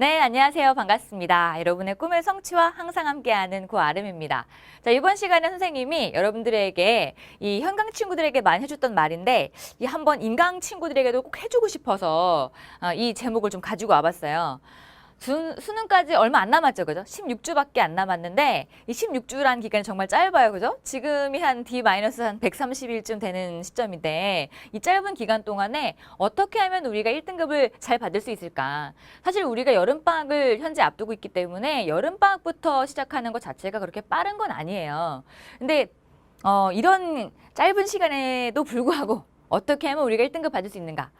네, 안녕하세요. 반갑습니다. 여러분의 꿈의 성취와 항상 함께하는 고아름입니다. 자, 이번 시간에 선생님이 여러분들에게 이 현강 친구들에게 많이 해줬던 말인데 이 한번 인강 친구들에게도 꼭 해주고 싶어서 어, 이 제목을 좀 가지고 와봤어요. 수, 수능까지 얼마 안 남았죠, 그죠? 16주밖에 안 남았는데 이 16주라는 기간이 정말 짧아요, 그죠? 지금이 한 D-한 130일쯤 되는 시점인데 이 짧은 기간 동안에 어떻게 하면 우리가 1등급을 잘 받을 수 있을까? 사실 우리가 여름 방학을 현재 앞두고 있기 때문에 여름 방학부터 시작하는 것 자체가 그렇게 빠른 건 아니에요. 근데 어, 이런 짧은 시간에도 불구하고 어떻게 하면 우리가 1등급 받을 수 있는가?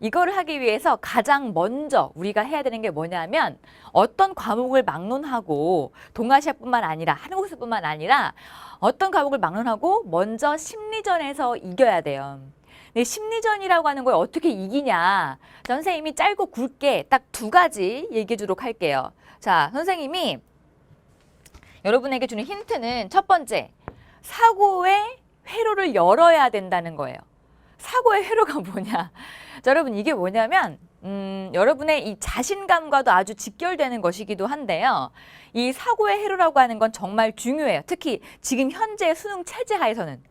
이거를 하기 위해서 가장 먼저 우리가 해야 되는 게 뭐냐면 어떤 과목을 막론하고 동아시아뿐만 아니라 한국에서뿐만 아니라 어떤 과목을 막론하고 먼저 심리전에서 이겨야 돼요. 근데 심리전이라고 하는 걸 어떻게 이기냐? 자, 선생님이 짧고 굵게 딱 두 가지 얘기해 주도록 할게요. 자, 선생님이 여러분에게 주는 힌트는 첫 번째, 사고의 회로를 열어야 된다는 거예요. 사고의 회로가 뭐냐? 자, 여러분 이게 뭐냐면 음, 여러분의 이 자신감과도 아주 직결되는 것이기도 한데요. 이 사고의 회로라고 하는 건 정말 중요해요. 특히 지금 현재 수능 체제 하에서는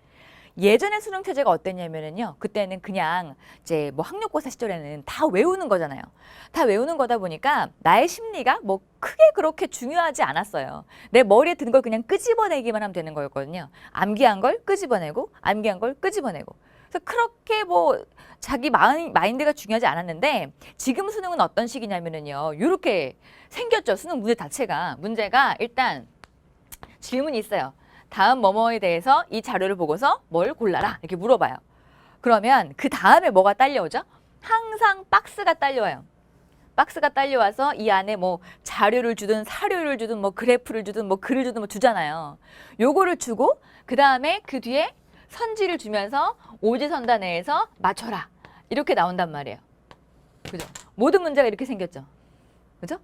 예전의 수능 체제가 어땠냐면은요. 그때는 그냥 이제 뭐 학력고사 시절에는 다 외우는 거잖아요. 다 외우는 거다 보니까 나의 심리가 뭐 크게 그렇게 중요하지 않았어요. 내 머리에 든걸 그냥 끄집어내기만 하면 되는 거였거든요. 암기한 걸 끄집어내고 암기한 걸 끄집어내고. 그래서 그렇게 뭐 자기 마인, 마인드가 중요하지 않았는데 지금 수능은 어떤 식이냐면은요. 이렇게 생겼죠. 수능 문제 자체가. 문제가 일단 질문이 있어요. 다음 뭐뭐에 대해서 이 자료를 보고서 뭘 골라라 이렇게 물어봐요. 그러면 그 다음에 뭐가 딸려오죠? 항상 박스가 딸려와요. 박스가 딸려와서 이 안에 뭐 자료를 주든 사료를 주든 뭐 그래프를 주든 뭐 글을 주든 뭐 주잖아요. 요거를 주고 그 다음에 그 뒤에 선지를 주면서 오지선다 내에서 맞춰라 이렇게 나온단 말이에요. 그죠? 모든 문제가 이렇게 생겼죠. 그죠?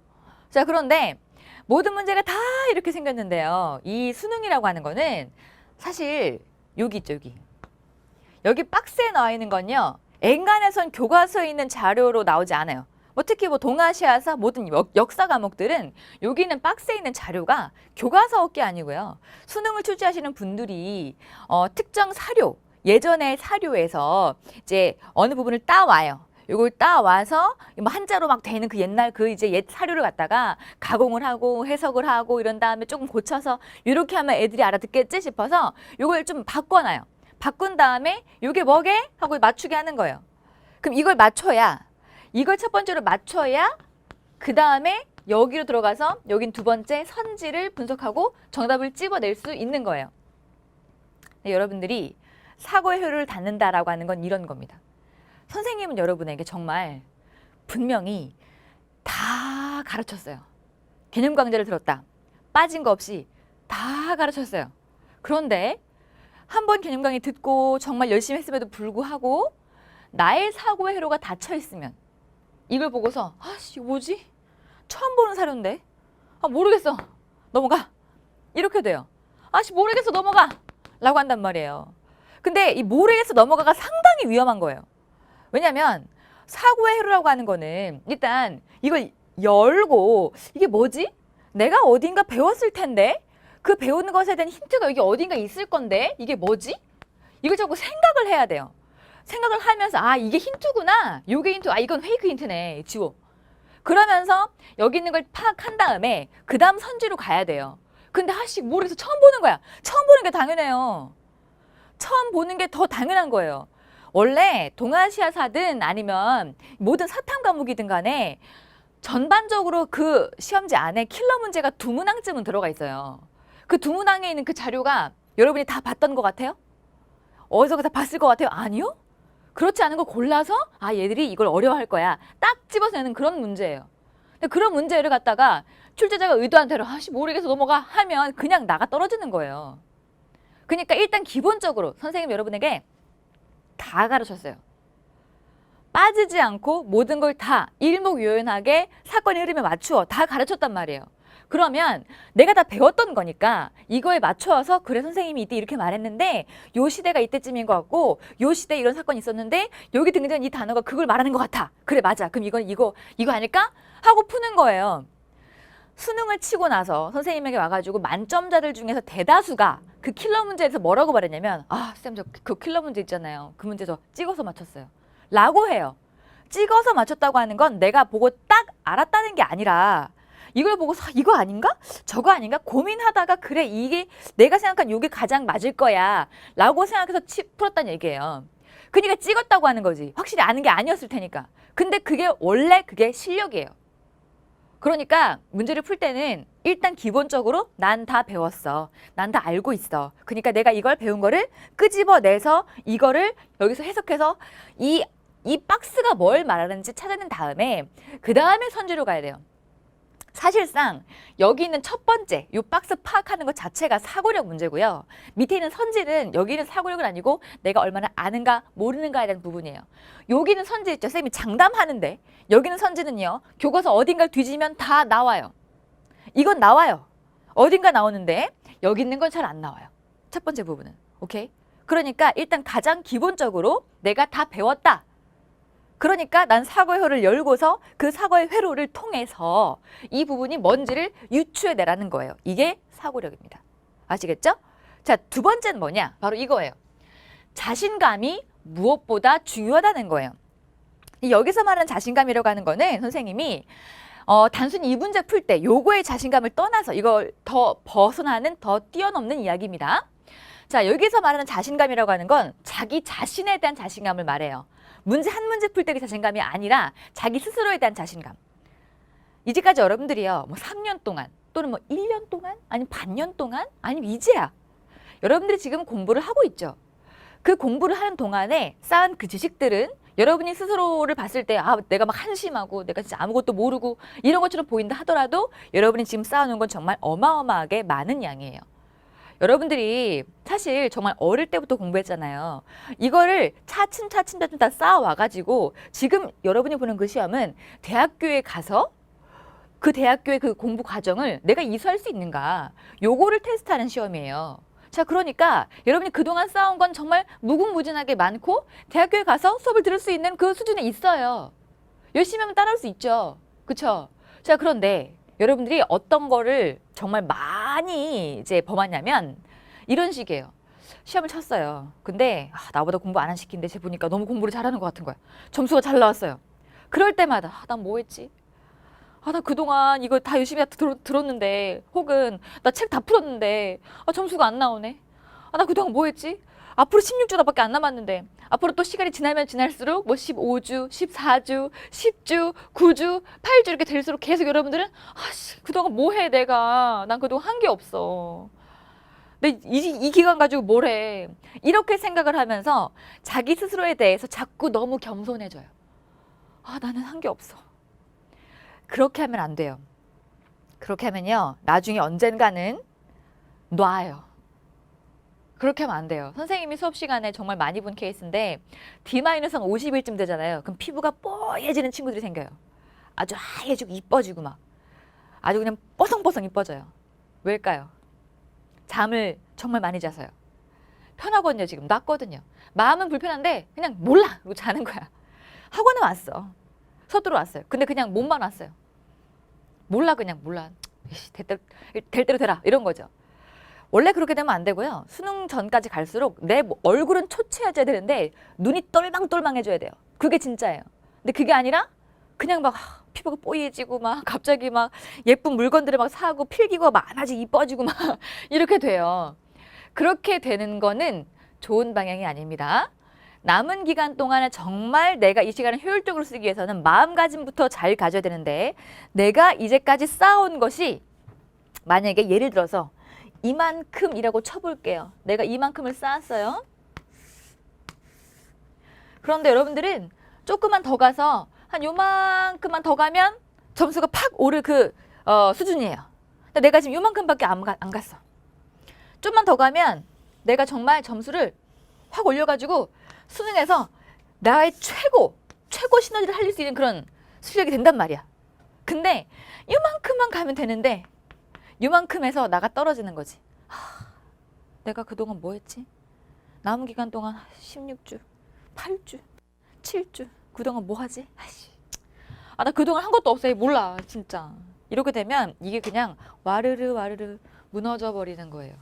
자 그런데 모든 문제가 다 이렇게 생겼는데요. 이 수능이라고 하는 거는 사실 여기 있죠, 여기. 여기 박스에 나와 있는 건요. 엔간에선 교과서에 있는 자료로 나오지 않아요. 뭐 특히 뭐 동아시아사 모든 역, 역사 과목들은 여기 있는 박스에 있는 자료가 교과서 게 아니고요. 수능을 출제하시는 분들이 어, 특정 사료 예전의 사료에서 이제 어느 부분을 따와요. 이걸 따와서 뭐 한자로 막 되는 그 옛날 그 이제 옛 사료를 갖다가 가공을 하고 해석을 하고 이런 다음에 조금 고쳐서 이렇게 하면 애들이 알아듣겠지 싶어서 이걸 좀 바꿔놔요. 바꾼 다음에 이게 뭐게 하고 맞추게 하는 거예요. 그럼 이걸 맞춰야 이걸 첫 번째로 맞춰야 그 다음에 여기로 들어가서 여긴 두 번째 선지를 분석하고 정답을 찝어낼 수 있는 거예요. 네, 여러분들이 사고의 효율을 닫는다라고 하는 건 이런 겁니다. 선생님은 여러분에게 정말 분명히 다 가르쳤어요. 개념 강좌를 들었다. 빠진 거 없이 다 가르쳤어요. 그런데 한 번 개념 강의 듣고 정말 열심히 했음에도 불구하고 나의 사고의 회로가 닫혀 있으면 이걸 보고서 아씨 뭐지? 처음 보는 사료인데 아 모르겠어 넘어가 이렇게 돼요. 아씨 모르겠어 넘어가 라고 한단 말이에요. 근데 이 모르겠어 넘어가가 상당히 위험한 거예요. 왜냐하면 사고의 회로라고 하는 거는 일단 이걸 열고 이게 뭐지? 내가 어딘가 배웠을 텐데 그 배우는 것에 대한 힌트가 여기 어딘가 있을 건데 이게 뭐지? 이걸 자꾸 생각을 해야 돼요. 생각을 하면서 아 이게 힌트구나. 요게 힌트. 아 이건 페이크 힌트네. 지워. 그러면서 여기 있는 걸 파악한 다음에 그 다음 선지로 가야 돼요. 근데 하씨 모르겠어. 처음 보는 거야. 처음 보는 게 당연해요. 처음 보는 게 더 당연한 거예요. 원래 동아시아사든 아니면 모든 사탐 과목이든 간에 전반적으로 그 시험지 안에 킬러 문제가 두 문항쯤은 들어가 있어요. 그 두 문항에 있는 그 자료가 여러분이 다 봤던 것 같아요? 어디서 다 봤을 것 같아요? 아니요? 그렇지 않은 걸 골라서 아 얘들이 이걸 어려워할 거야 딱 집어서 내는 그런 문제예요. 근데 그런 문제를 갖다가 출제자가 의도한 대로 아씨 모르겠어 넘어가 하면 그냥 나가 떨어지는 거예요. 그러니까 일단 기본적으로 선생님 여러분에게 다 가르쳤어요. 빠지지 않고 모든 걸 다 일목요연하게 사건의 흐름에 맞추어 다 가르쳤단 말이에요. 그러면 내가 다 배웠던 거니까 이거에 맞춰서 그래 선생님이 이때 이렇게 말했는데 요 시대가 이때쯤인 것 같고 요 시대에 이런 사건이 있었는데 여기 등장한 이 단어가 그걸 말하는 것 같아. 그래 맞아. 그럼 이건 이거 이거 아닐까? 하고 푸는 거예요. 수능을 치고 나서 선생님에게 와가지고 만점자들 중에서 대다수가 그 킬러 문제에서 뭐라고 말했냐면 아쌤저그 킬러 문제 있잖아요. 그 문제 저 찍어서 맞췄어요. 라고 해요. 찍어서 맞췄다고 하는 건 내가 보고 딱 알았다는 게 아니라 이걸 보고 서 이거 아닌가? 저거 아닌가? 고민하다가 그래 이게 내가 생각한 이게 가장 맞을 거야 라고 생각해서 치, 풀었다는 얘기예요. 그러니까 찍었다고 하는 거지. 확실히 아는 게 아니었을 테니까. 근데 그게 원래 그게 실력이에요. 그러니까 문제를 풀 때는 일단 기본적으로 난 다 배웠어. 난 다 알고 있어. 그러니까 내가 이걸 배운 거를 끄집어내서 이거를 여기서 해석해서 이, 이 박스가 뭘 말하는지 찾아낸 다음에 그 다음에 선지로 가야 돼요. 사실상 여기 있는 첫 번째 이 박스 파악하는 것 자체가 사고력 문제고요. 밑에 있는 선지는 여기는 사고력은 아니고 내가 얼마나 아는가 모르는가에 대한 부분이에요. 여기는 선지 있죠. 쌤이 장담하는데 여기는 선지는요. 교과서 어딘가를 뒤지면 다 나와요. 이건 나와요. 어딘가 나오는데 여기 있는 건 잘 안 나와요. 첫 번째 부분은. 오케이? 그러니까 일단 가장 기본적으로 내가 다 배웠다. 그러니까 난 사고의 회로를 열고서 그 사고의 회로를 통해서 이 부분이 뭔지를 유추해 내라는 거예요. 이게 사고력입니다. 아시겠죠? 자, 두 번째는 뭐냐? 바로 이거예요. 자신감이 무엇보다 중요하다는 거예요. 이 여기서 말하는 자신감이라고 하는 거는 선생님이 어, 단순히 이 문제 풀 때 요거의 자신감을 떠나서 이걸 더 벗어나는 더 뛰어넘는 이야기입니다. 자, 여기서 말하는 자신감이라고 하는 건 자기 자신에 대한 자신감을 말해요. 문제 한 문제 풀 때의 자신감이 아니라 자기 스스로에 대한 자신감. 이제까지 여러분들이요, 뭐 3년 동안 또는 뭐 1년 동안 아니면 반년 동안 아니면 이제야 여러분들이 지금 공부를 하고 있죠. 그 공부를 하는 동안에 쌓은 그 지식들은 여러분이 스스로를 봤을 때 아, 내가 막 한심하고 내가 진짜 아무것도 모르고 이런 것처럼 보인다 하더라도 여러분이 지금 쌓아놓은 건 정말 어마어마하게 많은 양이에요. 여러분들이 사실 정말 어릴 때부터 공부했잖아요. 이거를 차츰차츰 차츰 다 쌓아와가지고 지금 여러분이 보는 그 시험은 대학교에 가서 그 대학교의 그 공부 과정을 내가 이수할 수 있는가 요거를 테스트하는 시험이에요. 자 그러니까 여러분이 그동안 쌓아온 건 정말 무궁무진하게 많고 대학교에 가서 수업을 들을 수 있는 그 수준에 있어요. 열심히 하면 따라올 수 있죠. 그쵸? 자 그런데 여러분들이 어떤 거를 정말 많이 이제 범하냐면 이런 식이에요. 시험을 쳤어요. 근데 아, 나보다 공부 안 한 시킨데 쟤 보니까 너무 공부를 잘하는 것 같은 거야. 점수가 잘 나왔어요. 그럴 때마다 아, 난 뭐 했지? 아, 나 그동안 이거 다 열심히 다 들, 들었는데 혹은 나 책 다 풀었는데 아, 점수가 안 나오네. 아, 나 그동안 뭐 했지? 앞으로 16주나밖에 안 남았는데 앞으로 또 시간이 지나면 지날수록 뭐 15주, 14주, 10주, 9주, 8주 이렇게 될수록 계속 여러분들은 아씨 그동안 뭐 해 내가 난 그동안 한 게 없어. 이, 이 기간 가지고 뭘 해? 이렇게 생각을 하면서 자기 스스로에 대해서 자꾸 너무 겸손해져요. 아 나는 한 게 없어. 그렇게 하면 안 돼요. 그렇게 하면요 나중에 언젠가는 놔요. 그렇게 하면 안 돼요. 선생님이 수업 시간에 정말 많이 본 케이스인데 D-한 50일쯤 되잖아요. 그럼 피부가 뽀얘지는 친구들이 생겨요. 아주 하얘지고 이뻐지고 막 아주 그냥 뽀송뽀송 이뻐져요. 왜일까요? 잠을 정말 많이 자서요. 편하거든요, 지금. 낫거든요. 마음은 불편한데 그냥 몰라! 그러고 자는 거야. 학원에 왔어. 서두러 왔어요. 근데 그냥 몸만 왔어요. 몰라, 그냥 몰라. 될 대로, 될 대로 되라. 이런 거죠. 원래 그렇게 되면 안 되고요. 수능 전까지 갈수록 내 뭐- 얼굴은 초췌해져야 되는데 눈이 똘망똘망해져야 돼요. 그게 진짜예요. 근데 그게 아니라 그냥 막 하, 피부가 뽀얘지고 막 갑자기 막 예쁜 물건들을 막 사고 필기가 많아지고 이뻐지고 막 이렇게 돼요. 그렇게 되는 거는 좋은 방향이 아닙니다. 남은 기간 동안에 정말 내가 이 시간을 효율적으로 쓰기 위해서는 마음가짐부터 잘 가져야 되는데 내가 이제까지 쌓아온 것이 만약에 예를 들어서 이만큼이라고 쳐볼게요. 내가 이만큼을 쌓았어요. 그런데 여러분들은 조금만 더 가서 한 요만큼만 더 가면 점수가 팍 오를 그 어, 수준이에요. 근데 내가 지금 요만큼밖에 안, 가, 안 갔어. 좀만 더 가면 내가 정말 점수를 확 올려가지고 수능에서 나의 최고 최고 시너지를 살릴 수 있는 그런 실력이 된단 말이야. 근데 이만큼만 가면 되는데 이만큼에서 나가 떨어지는 거지. 하, 내가 그동안 뭐 했지? 남은 기간 동안 16주, 8주, 7주 그동안 뭐 하지? 아씨. 아, 나 그동안 한 것도 없어. 몰라. 진짜. 이렇게 되면 이게 그냥 와르르 와르르 무너져 버리는 거예요.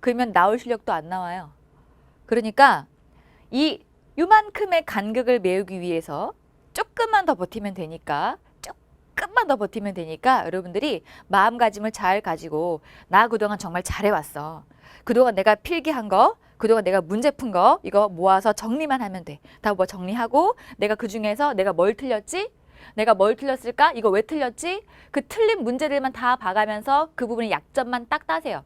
그러면 나올 실력도 안 나와요. 그러니까 이 요만큼의 간격을 메우기 위해서 조금만 더 버티면 되니까 조금만 더 버티면 되니까 여러분들이 마음가짐을 잘 가지고 나 그동안 정말 잘해왔어. 그동안 내가 필기한 거, 그동안 내가 문제 푼 거 이거 모아서 정리만 하면 돼. 다 뭐 정리하고 내가 그 중에서 내가 뭘 틀렸지? 내가 뭘 틀렸을까? 이거 왜 틀렸지? 그 틀린 문제들만 다 봐가면서 그 부분의 약점만 딱 따세요.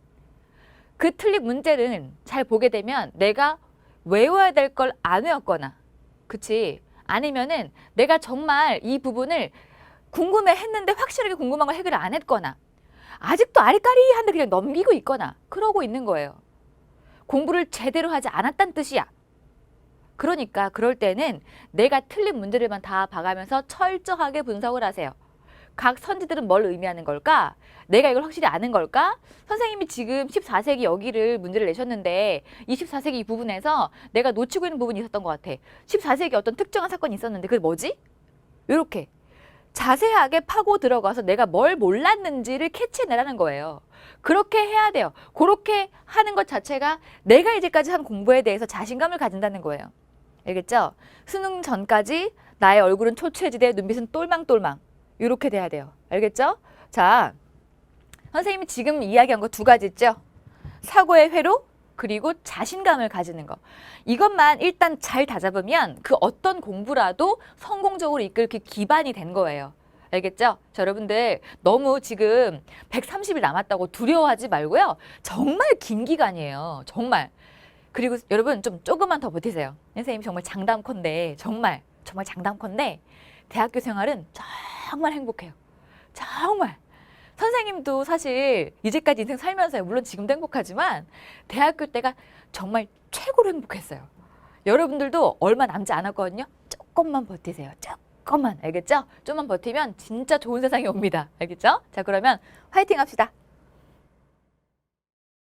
그 틀린 문제는 잘 보게 되면 내가 외워야 될 걸 안 외웠거나, 그치? 아니면은 내가 정말 이 부분을 궁금해 했는데 확실하게 궁금한 걸 해결을 안 했거나, 아직도 아리까리한데 그냥 넘기고 있거나, 그러고 있는 거예요. 공부를 제대로 하지 않았다는 뜻이야. 그러니까 그럴 때는 내가 틀린 문제들만 다 봐가면서 철저하게 분석을 하세요. 각 선지들은 뭘 의미하는 걸까? 내가 이걸 확실히 아는 걸까? 선생님이 지금 14세기 여기를 문제를 내셨는데 24세기 이 부분에서 내가 놓치고 있는 부분이 있었던 것 같아. 14세기 어떤 특정한 사건이 있었는데 그게 뭐지? 이렇게 자세하게 파고 들어가서 내가 뭘 몰랐는지를 캐치해내라는 거예요. 그렇게 해야 돼요. 그렇게 하는 것 자체가 내가 이제까지 한 공부에 대해서 자신감을 가진다는 거예요. 알겠죠? 수능 전까지 나의 얼굴은 초췌해지되 눈빛은 똘망똘망. 이렇게 돼야 돼요. 알겠죠? 자, 선생님이 지금 이야기한 거 두 가지 있죠? 사고의 회로 그리고 자신감을 가지는 거. 이것만 일단 잘 다잡으면 그 어떤 공부라도 성공적으로 이끌 그 기반이 된 거예요. 알겠죠? 자, 여러분들 너무 지금 130일 남았다고 두려워하지 말고요. 정말 긴 기간이에요. 정말. 그리고 여러분 좀 조금만 더 버티세요. 선생님이 정말 장담컨대 정말 정말 장담컨대 대학교 생활은 정말 행복해요. 정말. 선생님도 사실 이제까지 인생 살면서요. 물론 지금도 행복하지만 대학교 때가 정말 최고로 행복했어요. 여러분들도 얼마 남지 않았거든요. 조금만 버티세요. 조금만. 알겠죠? 좀만 버티면 진짜 좋은 세상이 옵니다. 알겠죠? 자, 그러면 화이팅 합시다.